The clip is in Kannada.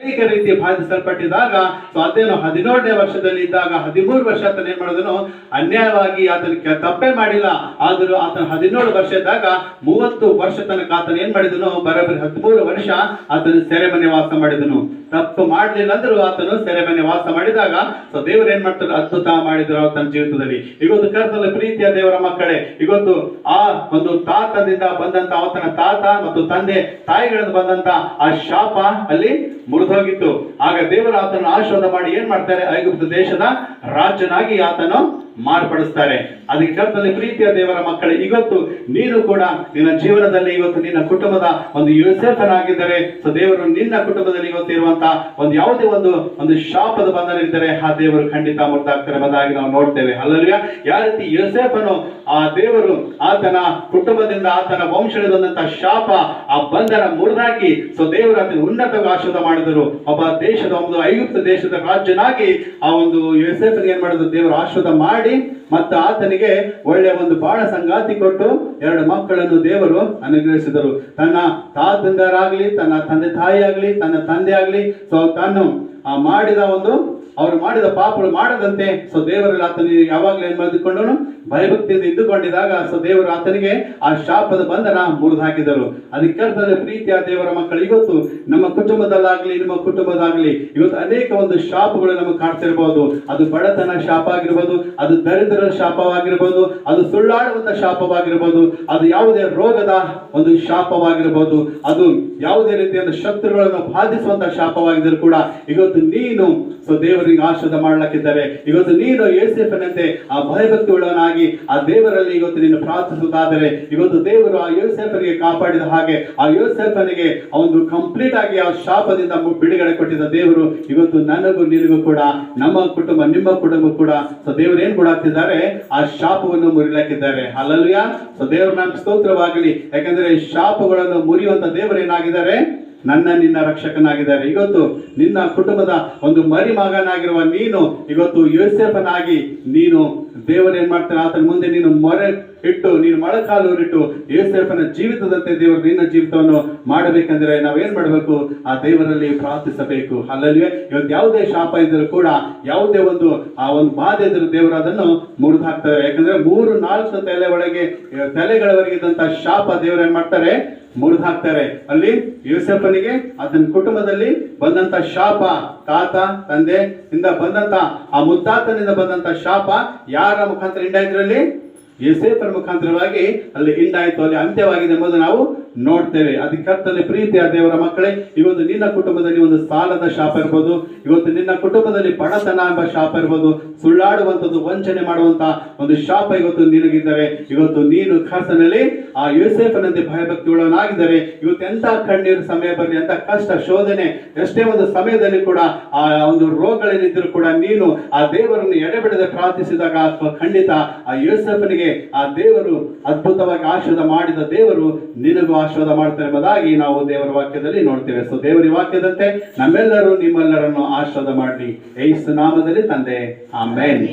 ಅನೇಕ ರೀತಿ ಬಾಧಿಸಲ್ಪಟ್ಟಿದಾಗ ಅದೇನು ಹದಿನೇಳನೇ ವರ್ಷದಲ್ಲಿ ಇದ್ದಾಗ ಹದಿಮೂರು ವರ್ಷ ಆತನ ಏನ್ ಮಾಡಿದನು? ಅನ್ಯಾಯವಾಗಿ ಆತನ ತಪ್ಪೆ ತಪ್ಪೇ ಮಾಡಿಲ್ಲ. ಆದರೂ ಆತನ ಹದಿನೇಳು ವರ್ಷ ಇದ್ದಾಗ ಮೂವತ್ತು ವರ್ಷ ತನಕ ಆತನ ಏನ್ ಮಾಡಿದನು? ಬರಬರಿ ಹದಿಮೂರು ವರ್ಷ ಆತನ ಸೆರೆಮನೆ ವಾಸ ಮಾಡಿದನು. ತಪ್ಪು ಮಾಡಲಿಲ್ಲ ಅಂದ್ರೂ ಆತನು ಸೆರೆಮನೆ ವಾಸ ಮಾಡಿದಾಗ ಸೊ ದೇವರು ಏನ್ ಮಾಡ್ತಾರೆ? ಅದ್ಭುತ ಮಾಡಿದ್ರು ಆತನ ಜೀವಿತದಲ್ಲಿ. ಇವತ್ತು ಕರ್ತನ ಪ್ರೀತಿಯ ದೇವರ ಮಕ್ಕಳೇ, ಇವತ್ತು ಆ ಒಂದು ತಾತದಿಂದ ಬಂದಂತ ಆತನ ತಾತ ಮತ್ತು ತಂದೆ ತಾಯಿಗಳಿಂದ ಬಂದಂತ ಆ ಶಾಪ ಅಲ್ಲಿ ಮುರಿದೋಗಿತ್ತು. ಆಗ ದೇವರು ಆತನ ಆಶೀರ್ವಾದ ಮಾಡಿ ಏನ್ ಮಾಡ್ತಾರೆ? ಐಗುಪ್ತ ದೇಶದ ರಾಜನಾಗಿ ಆತನು ಮಾರ್ಪಡಿಸ್ತಾರೆ. ಅದಕ್ಕೆ ಕರ್ತನಲ್ಲಿ ಪ್ರೀತಿಯ ದೇವರ ಮಕ್ಕಳೇ, ಇವತ್ತು ನೀನು ಕೂಡ ನಿನ್ನ ಜೀವನದಲ್ಲಿ ಇವತ್ತು ನಿನ್ನ ಕುಟುಂಬದ ಒಂದು ಯೋಸೇಫನಾಗಿದ್ದರೆ, ಸೊ ದೇವರು ನಿನ್ನ ಕುಟುಂಬದಲ್ಲಿ ಇವತ್ತು ಇರುವಂತಹ ಒಂದು ಯಾವುದೇ ಒಂದು ಒಂದು ಶಾಪದ ಬಂಧನವಿದ್ದರೆ ಆ ದೇವರು ಖಂಡಿತ ಮುರ್ದಾಗ್ತಾರೆ ಎಂಬುದಾಗಿ ನಾವು ನೋಡ್ತೇವೆ. ಅಲ್ಲಲ್ವ ಯಾವ ರೀತಿ ಯೋಸೇಫನು ಆ ದೇವರು ಆತನ ಕುಟುಂಬದಿಂದ ಆತನ ವಂಶದಲ್ಲಿ ಬಂದಂತಹ ಶಾಪ, ಆ ಬಂಧನ ಮುರಿದಾಕಿ, ಸೊ ದೇವರು ಅದನ್ನು ಉನ್ನತ ಆಶೀರ್ವಾದ ಮಾಡಿದರು. ಒಬ್ಬ ದೇಶದ ಒಂದು ಐಗುಪ್ತ ದೇಶದ ರಾಜ್ಯನಾಗಿ ಆ ಒಂದು ಯೋಸೇಫನ್ ಏನ್ ಮಾಡಿದ್ರು? ದೇವರು ಆಶೀರ್ವಾದ ಮಾಡಿ, ಮತ್ತು ಆತನಿಗೆ ಒಳ್ಳೆಯ ಒಂದು ಬಾಳ ಸಂಗಾತಿ ಕೊಟ್ಟು ಎರಡು ಮಕ್ಕಳನ್ನು ದೇವರು ಅನುಗ್ರಹಿಸಿದರು. ತನ್ನ ತಾತಂದರಾಗ್ಲಿ, ತನ್ನ ತಂದೆ ತಾಯಿ ಆಗಲಿ ತನ್ನ ತಂದೆ ಆಗ್ಲಿ ಸೊ ತಾನು ಆ ಮಾಡಿದ ಒಂದು ಅವರು ಮಾಡಿದ ಪಾಪಗಳು ಮಾಡದಂತೆ, ಸೊ ದೇವರಲ್ಲಿ ಆತನಿಗೆ ಯಾವಾಗಲೂ ಏನ್ ಮಾಡಿಕೊಂಡನು ಭಯಭಕ್ತಿಯಿಂದ ಇದ್ದುಕೊಂಡಿದಾಗ ಸೊ ದೇವರು ಆತನಿಗೆ ಆ ಶಾಪದ ಬಂಧನ ಮುರಿದು ಹಾಕಿದರು ಅದಕ್ಕರ್ಥದಲ್ಲಿ ಪ್ರೀತಿಯ ದೇವರ ಮಕ್ಕಳು ಇವತ್ತು ನಮ್ಮ ಕುಟುಂಬದಲ್ಲಾಗ್ಲಿ, ನಿಮ್ಮ ಕುಟುಂಬದಾಗ್ಲಿ, ಇವತ್ತು ಅನೇಕ ಒಂದು ಶಾಪಗಳು ನಮಗೆ ಕಾಣ್ತಿರಬಹುದು ಅದು ಬಡತನ ಶಾಪ ಆಗಿರ್ಬೋದು ಅದು ದರಿದ್ರ ಶಾಪವಾಗಿರ್ಬೋದು, ಅದು ಸುಳ್ಳಾಡುವಂತ ಶಾಪವಾಗಿರ್ಬೋದು, ಅದು ಯಾವುದೇ ರೋಗದ ಒಂದು ಶಾಪವಾಗಿರ್ಬೋದು, ಅದು ಯಾವುದೇ ರೀತಿಯ ಶತ್ರುಗಳನ್ನು ಬಾಧಿಸುವಂತ ಶಾಪವಾಗಿದ್ದರೂ ಕೂಡ, ಇವತ್ತು ನೀನು, ಸೊ ದೇವರಿಗೆ ಆಶೀರ್ವಾದ ಮಾಡ್ಲಕ್ಕಿದ್ದಾರೆ ಇವತ್ತು ನೀನು ಯೋಸೇಫನಂತೆ ಆ ಭಯಭಕ್ತಿ ಉಳ್ಳವನಾಗಿ ಆ ದೇವರಲ್ಲಿ ಇವತ್ತು ನೀನು ಪ್ರಾರ್ಥಿಸುವುದಾದರೆ, ಇವತ್ತು ದೇವರು ಆ ಯೋಸೇಫನಿಗೆ ಕಾಪಾಡಿದ ಹಾಗೆ, ಆ ಯೋಸೇಫನಿಗೆ ಒಂದು ಕಂಪ್ಲೀಟ್ ಆಗಿ ಆ ಶಾಪದಿಂದ ಬಿಡುಗಡೆ ಕೊಟ್ಟಿದ್ದ ದೇವರು ಇವತ್ತು ನನಗೂ ನಿನಗೂ ಕೂಡ, ನಮ್ಮ ಕುಟುಂಬ, ನಿಮ್ಮ ಕುಟುಂಬ ಕೂಡ. ಸೊ ದೇವರು ಏನ್ ಕೊಡಾಕ್ತಿದ್ದಾರೆ? ಆ ಶಾಪವನ್ನು ಮುರಿಲಾಕಿದ್ದಾರೆ ಅಲ್ಲಲ್ವ್ಯಾ ಸೊ ದೇವರು ನಮ್ಮ ಸ್ತೋತ್ರವಾಗಲಿ. ಯಾಕಂದ್ರೆ ಶಾಪಗಳನ್ನು ಮುರಿಯುವಂತ ದೇವರು ಏನಾಗಿದ್ದಾರೆ? ನನ್ನ ನಿನ್ನ ರಕ್ಷಕನಾಗಿದ್ದಾರೆ. ಇವತ್ತು ನಿನ್ನ ಕುಟುಂಬದ ಒಂದು ಮರಿ ಮಗನಾಗಿರುವ ನೀನು ಇವತ್ತು ಯೋಸೆಫನಾಗಿ ನೀನು ದೇವರು ಏನ್ ಮಾಡ್ತಾನೆ? ಆತನ ಮುಂದೆ ನೀನು ಮೊರೆ ಇಟ್ಟು, ನೀನು ಮೊಳಕಾಲೂರಿಟ್ಟು ಯೋಸೇಫನ ಜೀವಿತದಂತೆ ದೇವರು ನಿನ್ನ ಜೀವಿತವನ್ನು ಮಾಡಬೇಕಂದ್ರೆ ನಾವೇನ್ ಮಾಡಬೇಕು? ಆ ದೇವರಲ್ಲಿ ಪ್ರಾರ್ಥಿಸಬೇಕು. ಅಲ್ಲಲ್ಲಿ ಇವತ್ತು ಯಾವುದೇ ಶಾಪ ಇದ್ದರೂ ಕೂಡ, ಯಾವುದೇ ಒಂದು, ಆ ಒಂದು ಬಾಧೆ ಇದ್ರೂ ದೇವರು ಅದನ್ನು ಮುರಿದು ಹಾಕ್ತಾರೆ ಯಾಕಂದ್ರೆ ಮೂರು, ನಾಲ್ಕು ತಲೆ ಒಳಗೆ ತಲೆಗಳವರೆಗೆ ಇದ್ದಂತಹ ಶಾಪ ದೇವರು ಏನ್ ಮಾಡ್ತಾರೆ? ಮುರಿದು ಹಾಕ್ತಾರೆ ಅಲ್ಲಿ ಯೂಸೆಫನಿಗೆ, ಆತನ ಕುಟುಂಬದಲ್ಲಿ ಬಂದಂತ ಶಾಪ ತಾತ, ತಂದೆ ಇಂದ ಬಂದಂತ, ಆ ಮುತ್ತಾತನಿಂದ ಬಂದಂತ ಶಾಪ ಯಾರ ಮುಖಾಂತರ ಇಂಡಾಯ್ತು ಅಲ್ಲಿ? ಎಸೇಪರ ಮುಖಾಂತರವಾಗಿ ಅಲ್ಲಿ ಹಿಂಡಾಯಿತು, ಅಲ್ಲಿ ಅಂತ್ಯವಾಗಿದೆ ಎಂಬುದು ನಾವು ನೋಡ್ತೇವೆ. ಅದಕ್ಕರ್ಥದಲ್ಲಿ ಪ್ರೀತಿಯ ದೇವರ ಮಕ್ಕಳೇ, ಇವತ್ತು ನಿನ್ನ ಕುಟುಂಬದಲ್ಲಿ ಒಂದು ಸಾಲದ ಶಾಪ ಇರ್ಬೋದು, ಇವತ್ತು ನಿನ್ನ ಕುಟುಂಬದಲ್ಲಿ ಬಡತನ ಎಂಬ ಶಾಪ ಇರ್ಬೋದು, ಸುಳ್ಳಾಡುವಂಥದ್ದು ವಂಚನೆ ಮಾಡುವಂತ ಒಂದು ಶಾಪ ಇವತ್ತು ನಿನಗಿದ್ದರೆ, ಇವತ್ತು ನೀನು ಕರ್ತನಲ್ಲಿ ಆ ಯೋಸೇಫನಂತೆ ಭಯಭಕ್ತಿ ಉಳ್ಳವನಾಗಿದ್ದರೆ ಇವತ್ತು ಎಂತ ಕಣ್ಣೀರು ಸಮಯ ಬರಲಿ ಎಂತ ಕಷ್ಟ ಶೋಧನೆ, ಎಷ್ಟೇ ಒಂದು ಸಮಯದಲ್ಲಿ ಕೂಡ ಆ ಒಂದು ರೋಗಗಳೇನಿದ್ರು ಕೂಡ ನೀನು ಆ ದೇವರನ್ನು ಎಡೆಬಿಡದೆ ಪ್ರಾರ್ಥಿಸಿದಾಗ ಖಂಡಿತ ಆ ಯೋಸೇಫನಿಗೆ ಆ ದೇವರು ಅದ್ಭುತವಾಗಿ ಆಶೀರ್ವಾದ ಮಾಡಿದ ದೇವರು ನಿನಗೂ ಆಶೀರ್ವಾದ ಮಾಡ್ತಾರೆ ಎಂಬುದಾಗಿ ನಾವು ದೇವರ ವಾಕ್ಯದಲ್ಲಿ ನೋಡ್ತೇವೆ. ಸೊ, ದೇವರ ವಾಕ್ಯದಂತೆ ನಮ್ಮೆಲ್ಲರೂ ನಿಮ್ಮೆಲ್ಲರನ್ನು ಆಶೀರ್ವಾದ ಮಾಡಲಿ. ಏಸು ನಾಮದಲ್ಲಿ ತಂದೆ. ಆಮೇನ್.